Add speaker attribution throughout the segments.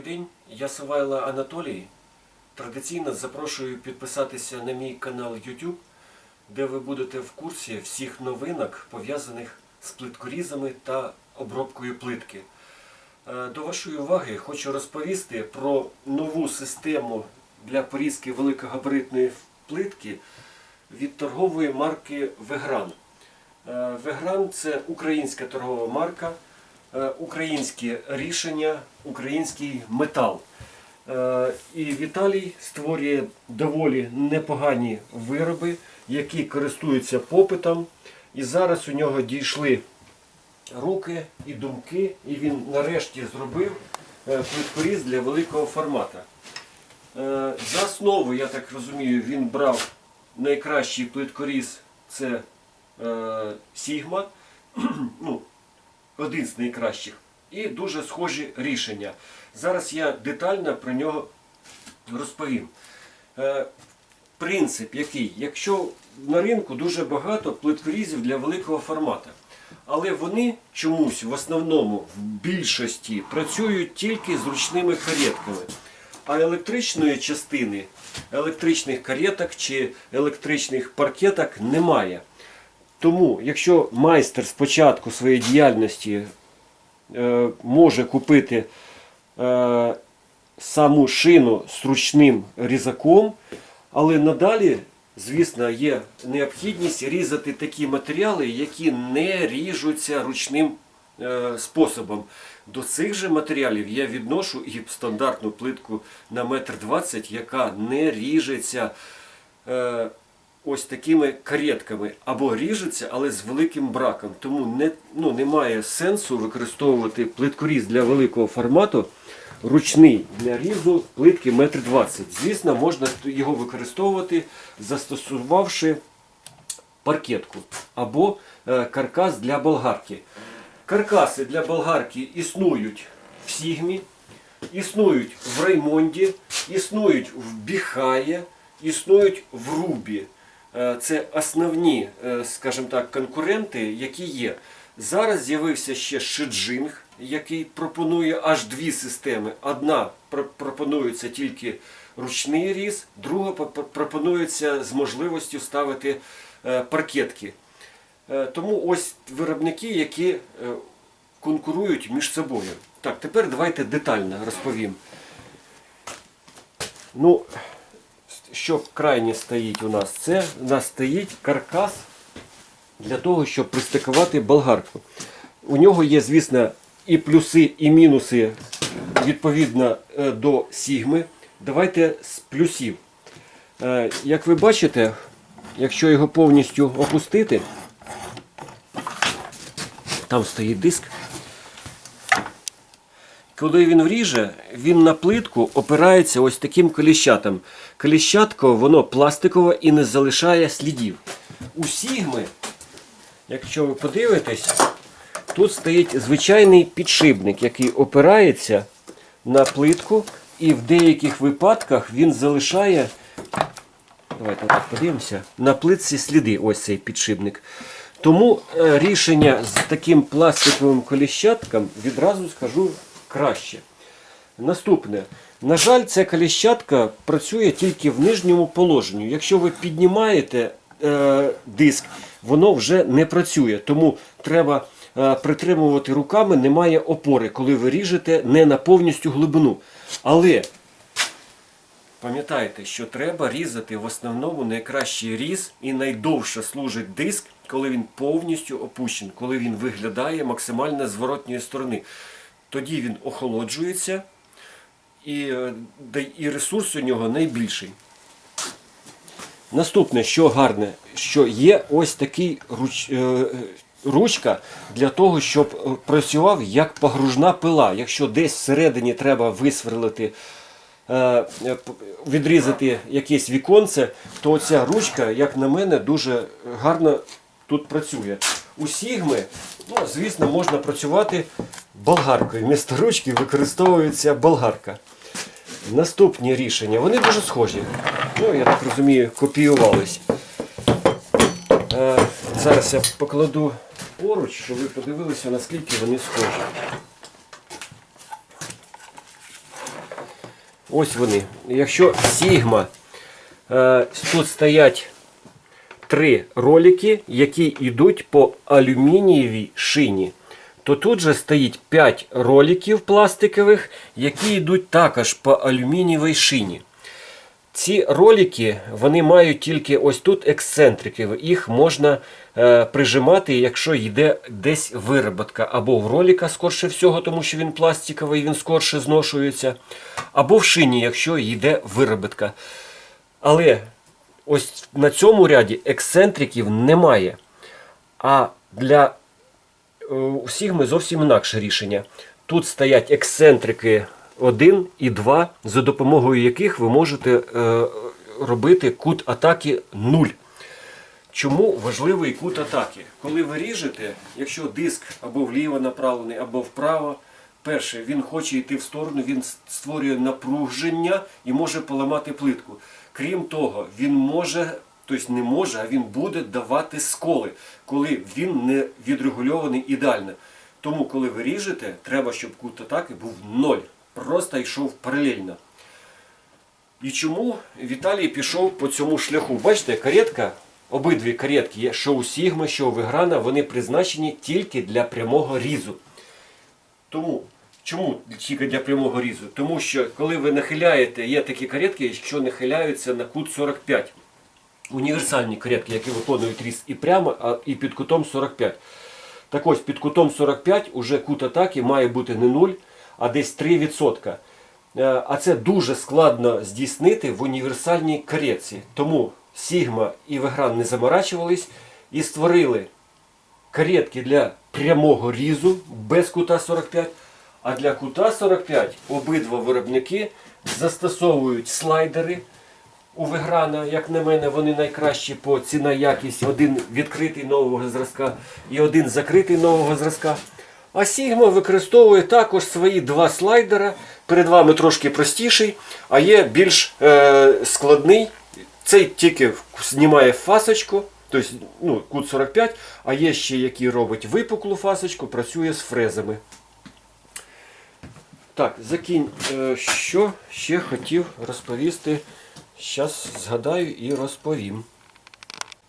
Speaker 1: Добрий день, я Савайло Анатолій. Традиційно запрошую підписатися на мій канал YouTube, де ви будете в курсі всіх новинок, пов'язаних з плиткорізами та обробкою плитки. Е, До вашої уваги хочу розповісти про нову систему для порізки великогабаритної плитки від торгової марки Вегран. Е, Вегран це українська торгова марка, українське рішення, український метал. Е, І Віталій створює доволі непогані вироби, які користуються попитом. І зараз у нього дійшли руки і думки, і він нарешті зробив е, плиткоріз для великого формата. Е, За основу, я так розумію, він брав найкращий плиткоріз це е, Сігма, ну, один з найкращих, і дуже схожі рішення. Зараз я детально про нього розповім. Е, принцип який? Якщо на ринку дуже багато плиткорізів для великого формату, але вони чомусь в основному в більшості працюють тільки з ручними каретками. А електричної частини, електричних кареток чи електричних паркеток немає. Тому, якщо майстер спочатку своєї діяльності е, може купити е, саму шину з ручним різаком, але надалі, звісно, є необхідність різати такі матеріали, які не ріжуться ручним е, способом. До цих же матеріалів я відношу і стандартну плитку на метр двадцять, яка не ріжеться е, ось такими каретками. Або ріжеться, але з великим браком. Тому не, ну, немає сенсу використовувати плиткоріз для великого формату ручний для різу плитки 1,20 м. Звісно, можна його використовувати, застосувавши паркетку або е, каркас для болгарки. Каркаси для болгарки існують в Сігмі, існують в Раймонді, існують в Біхає, існують в Рубі. Е, Це основні, е, скажімо так, конкуренти, які є. Зараз з'явився ще Шиджинг, який пропонує аж дві системи. Одна пропонується тільки ручний різ, друга пропонується з можливістю ставити е, паркетки. Тому ось виробники, які конкурують між собою. Так, тепер давайте детально розповім. Ну, що крайні стоїть у нас? Це у нас стоїть каркас для того, щоб пристикувати болгарку. У нього є, звісно, і плюси, і мінуси відповідно е, до сігми. Давайте з плюсів. Е, Як ви бачите, якщо його повністю опустити, там стоїть диск. Коли він вріже, він на плитку опирається ось таким коліщатом. Коліщатко, воно пластикове і не залишає слідів. У Сігми, якщо ви подивитесь, тут стоїть звичайний підшипник, який опирається на плитку, і в деяких випадках він залишає. Давайте так подивимося. На плитці сліди, ось цей підшипник. Тому е, рішення з таким пластиковим коліщатком відразу скажу краще. Наступне. На жаль, ця коліщатка працює тільки в нижньому положенні. Якщо ви піднімаєте е, диск, воно вже не працює. Тому треба е, притримувати руками, немає опори, коли ви ріжете не на повністю глибину. Але Пам'ятайте, що треба різати в основному найкращий різ і найдовше служить диск, коли він повністю опущений, коли він виглядає максимально з зворотньої сторони. Тоді він охолоджується і, е, і ресурс у нього найбільший. Наступне, що гарне, що є ось такий руч, е, ручка для того, щоб е, працював як погружна пила. Якщо десь всередині треба висверлити, е, е, відрізати якесь віконце, то ця ручка, як на мене, дуже гарно тут працює. У Сігми, ну, звісно, можна працювати болгаркою. Вмісто ручки використовується болгарка. Наступні рішення, вони дуже схожі. Ну, я так розумію, копіювались. Е, зараз я покладу поруч, щоб ви подивилися, наскільки вони схожі. Ось вони. Якщо Sigma, е, тут стоять три ролики, які йдуть по алюмінієвій шині. То тут же стоїть 5 роликів пластикових, які йдуть також по алюмінієвій шині. Ці ролики вони мають тільки ось тут ексцентрики. Їх можна е, прижимати, якщо йде десь вироботка. Або в ролика, скорше всього, тому що він пластиковий, він скорше зношується. Або в шині, якщо йде вироботка. Але ось на цьому ряді ексцентриків немає. А для е, у Сігми зовсім інакше рішення. Тут стоять ексцентрики 1 і 2, за допомогою яких ви можете е, робити кут атаки 0. Чому важливий кут атаки? Коли ви ріжете, якщо диск або вліво направлений, або вправо, перше, він хоче йти в сторону, він створює напруження і може поламати плитку. Крім того, він може, тобто не може, а він буде давати сколи, коли він не відрегульований ідеально. Тому, коли ви ріжете, треба, щоб кут атаки був 0. Просто йшов паралельно. І чому Віталій пішов по цьому шляху? Бачите, каретка, обидві каретки є, що у Сігма, що у Веграна, вони призначені тільки для прямого різу. Тому, чому тільки для прямого різу? Тому що коли ви нахиляєте, є такі каретки, що нахиляються на кут 45. Універсальні каретки, які виконують різ і прямо, а і під кутом 45. Так ось під кутом 45 уже кут атаки має бути не 0, а десь 3%. Е, А це дуже складно здійснити в універсальній каретці. Тому Sigma і Вегран не заморачувались і створили каретки для прямого різу без кута 45. А для кута 45 обидва виробники застосовують слайдери. У Веграна, як на мене, вони найкращі по ціна якість. Один відкритий нового зразка і один закритий нового зразка. А Sigma використовує також свої два слайдера. Перед вами трошки простіший, а є більш е, складний. Цей тільки знімає фасочку, тобто ну, кут 45, а є ще який робить випуклу фасочку, працює з фрезами. Так, закінь. Е, що ще хотів розповісти? Зараз згадаю і розповім.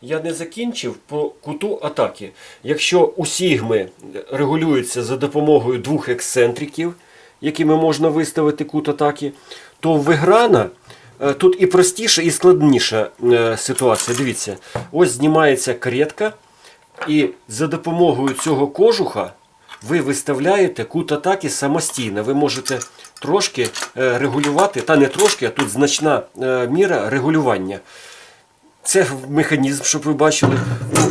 Speaker 1: Я не закінчив по куту атаки. Якщо у Сігми регулюється за допомогою двох ексцентриків, якими можна виставити кут атаки, то в Веграна е, тут і простіша, і складніша е, ситуація. Дивіться, ось знімається каретка, і за допомогою цього кожуха ви виставляєте кут атаки самостійно. Ви можете трошки е, регулювати, та не трошки, а тут значна е, міра регулювання. Це механізм, щоб ви бачили.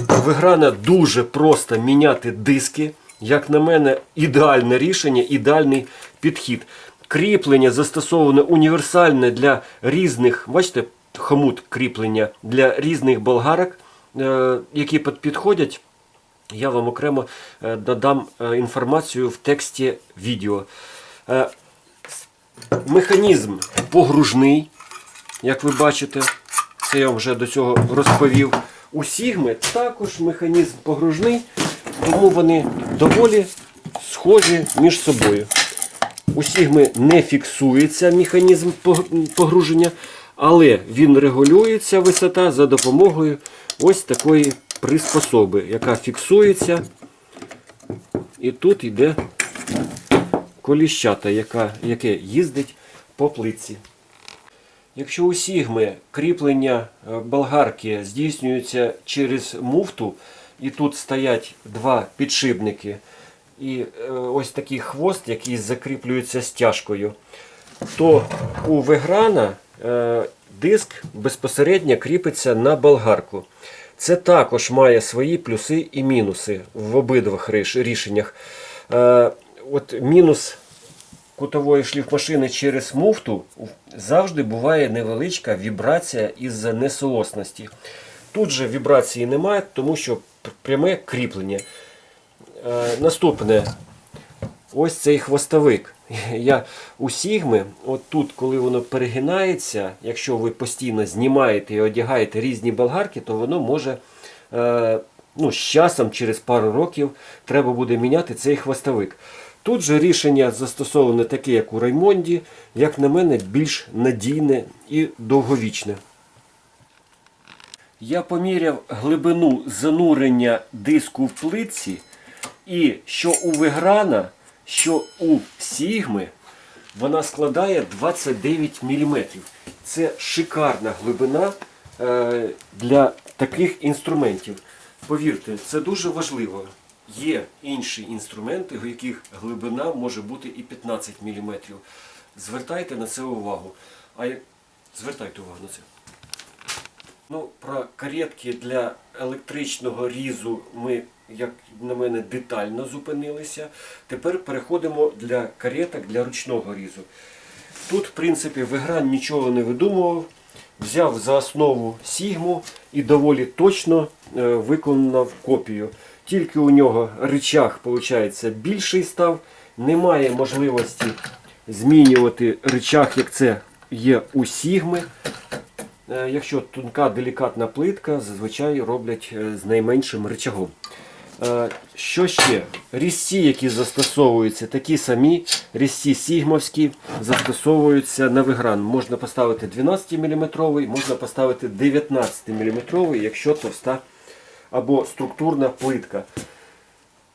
Speaker 1: Виграна дуже просто міняти диски. Як на мене, ідеальне рішення, ідеальний підхід. Кріплення застосоване універсальне для різних, бачите, хомут кріплення для різних болгарок, е, які підходять. Я вам окремо е, додам е, інформацію в тексті відео. Е, Механізм погружний, як ви бачите, це я вже до цього розповів. У Сігми також механізм погружний, тому вони доволі схожі між собою. У Сігми не фіксується механізм погруження, але він регулюється висота за допомогою ось такої приспособи, яка фіксується. І тут йде коліщата, яка, яке їздить по плитці. Якщо у Сігми кріплення е, болгарки здійснюється через муфту, і тут стоять два підшипники, і е, ось такий хвост, який закріплюється стяжкою, то у Веграна е, диск безпосередньо кріпиться на болгарку. Це також має свої плюси і мінуси в обидвох рішеннях. Е, От мінус кутової шліфмашини через муфту завжди буває невеличка вібрація із-за несоосності. Тут же вібрації немає, тому що пряме кріплення. Е, Наступне. Ось цей хвостовик. Я у Сігми, от тут, коли воно перегинається, якщо ви постійно знімаєте і одягаєте різні болгарки, то воно може е, ну, з часом, через пару років, треба буде міняти цей хвостовик. Тут же рішення застосоване таке, як у Раймонді, як на мене, більш надійне і довговічне. Я поміряв глибину занурення диску в плитці, і що у Веграна, що у Сігми, вона складає 29 мм. Це шикарна глибина е, для таких інструментів. Повірте, це дуже важливо. Є інші інструменти, у яких глибина може бути і 15 мм. Звертайте на це увагу. А звертайте увагу на це. Ну, про каретки для електричного різу ми, як на мене, детально зупинилися. Тепер переходимо для кареток для ручного різу. Тут, в принципі, Вегран нічого не видумував, взяв за основу Сігму і доволі точно е, виконав копію. Тільки у нього рычаг, виходить, більший став, немає можливості змінювати рычаг, як це є у Сігми. Е, Якщо тонка делікатна плитка, зазвичай роблять е, з найменшим рычагом. Е, Що ще? Різці, які застосовуються, такі самі різці сігмовські застосовуються на вигран. Можна поставити 12 мм, можна поставити 19 мм, якщо товста або структурна плитка.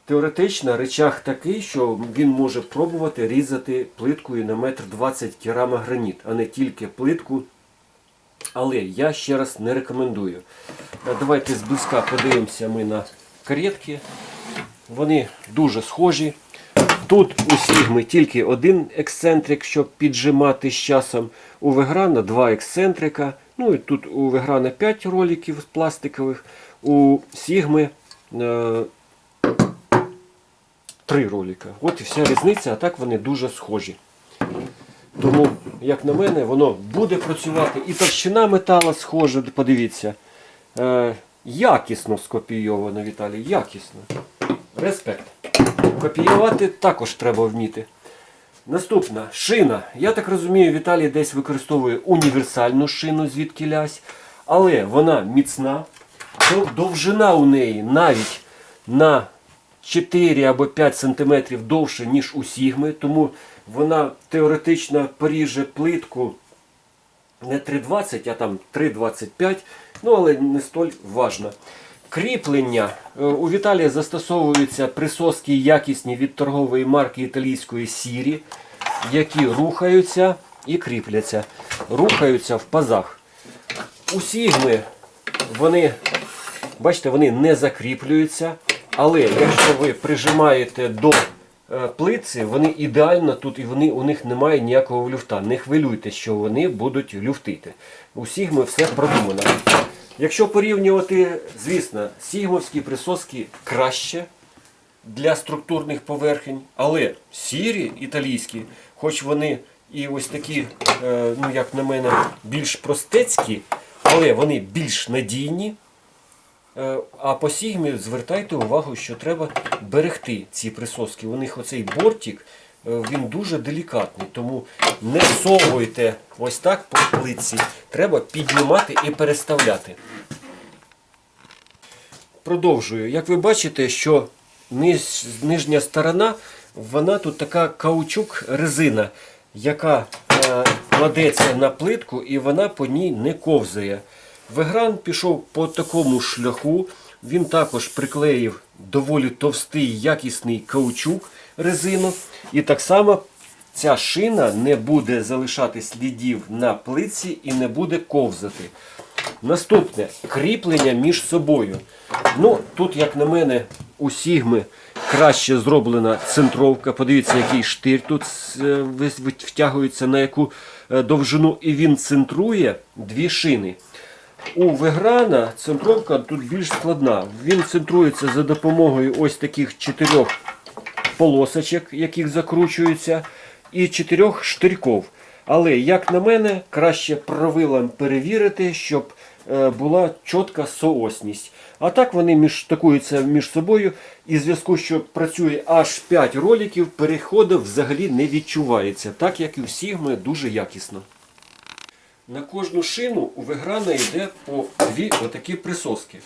Speaker 1: Теоретично речах такий, що він може пробувати різати плиткою на метр 20 керамограніт, а не тільки плитку але я ще раз не рекомендую. Е, Давайте зблизька подивимося ми на каретки. Вони дуже схожі. Тут у Сігми тільки один ексцентрик, щоб піджимати з часом. У Веграна два ексцентрика. Ну і тут у Веграна 5 роликів пластикових, у Сігми е, 3 ролика. От і вся різниця, а так вони дуже схожі. Тому, як на мене, воно буде працювати. І товщина метала схожа, подивіться. Е, якісно скопійовано, Віталій, якісно. Респект. Копіювати також треба вміти. Наступна шина. Я так розумію, Віталій десь використовує універсальну шину звідки лясь, але вона міцна. Довжина у неї навіть на 4 або 5 см довше, ніж у Сігми, тому вона теоретично поріже плитку не 3,20, а там 3,25, ну але не столь важно. Кріплення. Е, У Віталія застосовуються присоски якісні від торгової марки італійської Сірі, які рухаються і кріпляться. Рухаються в пазах. У Сігми вони, бачите, вони не закріплюються, але якщо ви прижимаєте до е, плитці, вони ідеально тут і вони, у них немає ніякого люфта. Не хвилюйтесь, що вони будуть люфтити. У Сігми все продумано. Якщо порівнювати, звісно, сігмовські присоски краще для структурних поверхень, але сірі італійські, хоч вони і ось такі, е, ну як на мене, більш простецькі, але вони більш надійні. Е, А по сігмі звертайте увагу, що треба берегти ці присоски. У них оцей бортик, е, він дуже делікатний, тому не совуйте ось так по плитці. Треба піднімати і переставляти. Продовжую. Як ви бачите, що низ, нижня сторона, вона тут така каучук резина, яка е, кладеться на плитку і вона по ній не ковзає. Вегран пішов по такому шляху. Він також приклеїв доволі товстий якісний каучук резину. І так само ця шина не буде залишати слідів на плитці і не буде ковзати. Наступне кріплення між собою. Ну, тут, як на мене, у Сігми краще зроблена центровка. Подивіться, який штир тут е, втягується на яку е, довжину, і він центрує дві шини. У Веграна центровка тут більш складна. Він центрується за допомогою ось таких чотирьох полосочок, яких закручуються, і чотирьох штирьків. Але, як на мене, краще правилам перевірити, щоб е, була чітка соосність. А так вони між, штакуються між собою, і в зв'язку, що працює аж 5 роликів, переходу взагалі не відчувається, так як і у Сігми дуже якісно. На кожну шину у Веграна йде по дві отакі присоски.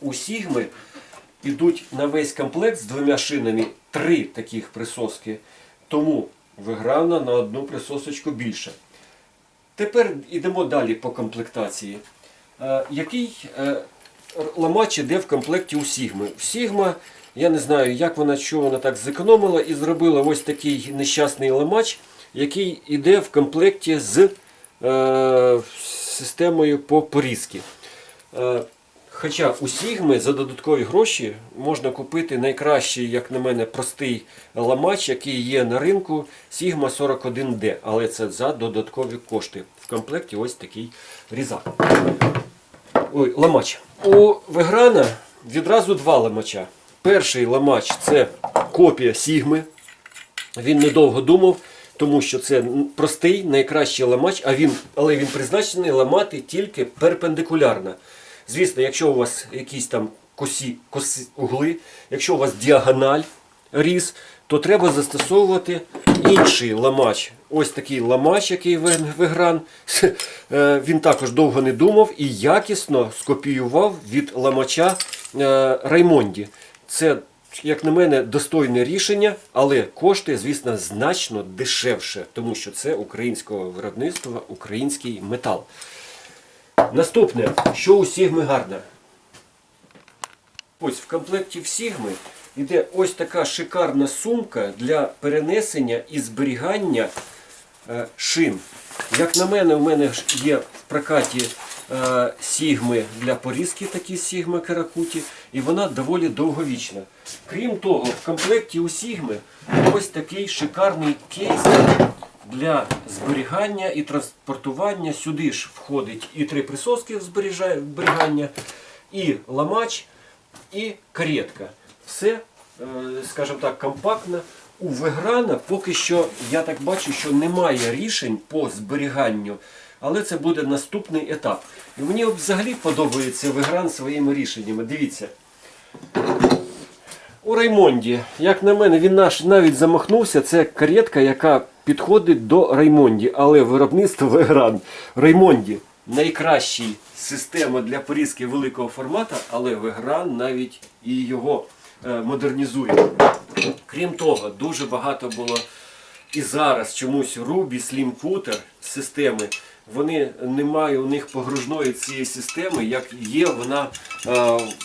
Speaker 1: У Сігми ідуть на весь комплект з двома шинами три таких присоски. Тому виграна на одну присосочку більше. Тепер йдемо далі по комплектації. Е, який е, ламач іде в комплекті у Сігми? У Сігма, я не знаю, як вона, що вона так зекономила і зробила ось такий нещасний ламач, який іде в комплекті з системою по порізки. Е, Хоча у Сігми за додаткові гроші можна купити найкращий, як на мене, простий ламач, який є на ринку Sigma 41D, але це за додаткові кошти. В комплекті ось такий різак. Ой, ламач. У Веграна відразу два ламача. Перший ламач це копія Сігми. Він недовго думав, тому що це простий, найкращий ламач, а він, але він призначений ламати тільки перпендикулярно. Звісно, якщо у вас якісь там косі, коси, угли, якщо у вас діагональ різ, то треба застосовувати інший ламач. Ось такий ламач, який Вегран. Е, Він також довго не думав і якісно скопіював від ламача е, Раймонді. Це, як на мене, достойне рішення, але коштує, звісно, значно дешевше, тому що це українського виробництва, український метал. Наступне, що у Сігми гарне? Ось в комплекті в Сігми йде ось така шикарна сумка для перенесення і зберігання е, шин. Як на мене, у мене є в прокаті Сігми для порізки, такі Сігми Каракуті, і вона доволі довговічна. Крім того, в комплекті у Сігми ось такий шикарний кейс для зберігання і транспортування. Сюди ж входить і три присоски зберігання, і ламач, і каретка. Все, е, скажімо так, компактно. У Веграна поки що я так бачу, що немає рішень по зберіганню, але це буде наступний етап. І мені взагалі подобається Вегран своїми рішеннями. Дивіться. У Раймонді, як на мене, він наш навіть замахнувся. Це каретка, яка підходить до Раймонді, але виробництво Вегран. Раймонді найкраща система для порізки великого формату, але Вегран навіть і його е, модернізує. Крім того, дуже багато було і зараз чомусь Slim Cutter системи. Вони немає у них погружної цієї системи, як є вона е,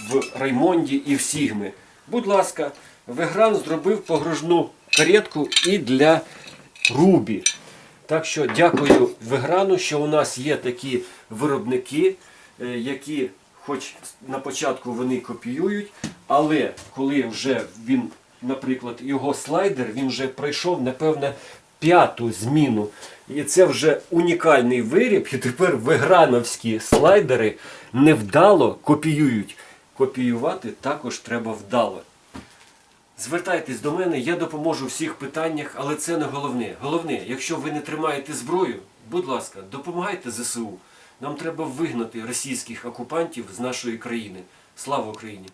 Speaker 1: в Раймонді і в Сігми. Будь ласка, Вегран зробив погружну каретку і для Рубі. Так що дякую Веграну, що у нас є такі виробники, е, які, хоч на початку вони копіюють, але коли вже він, наприклад, його слайдер, він вже пройшов, напевне, п'яту зміну. І це вже унікальний виріб, і тепер веграновські слайдери невдало копіюють. Копіювати також треба вдало. Звертайтесь до мене, я допоможу в всіх питаннях, але це не головне. Головне, якщо ви не тримаєте зброю, будь ласка, допомагайте ЗСУ. Нам треба вигнати російських окупантів з нашої країни. Слава Україні!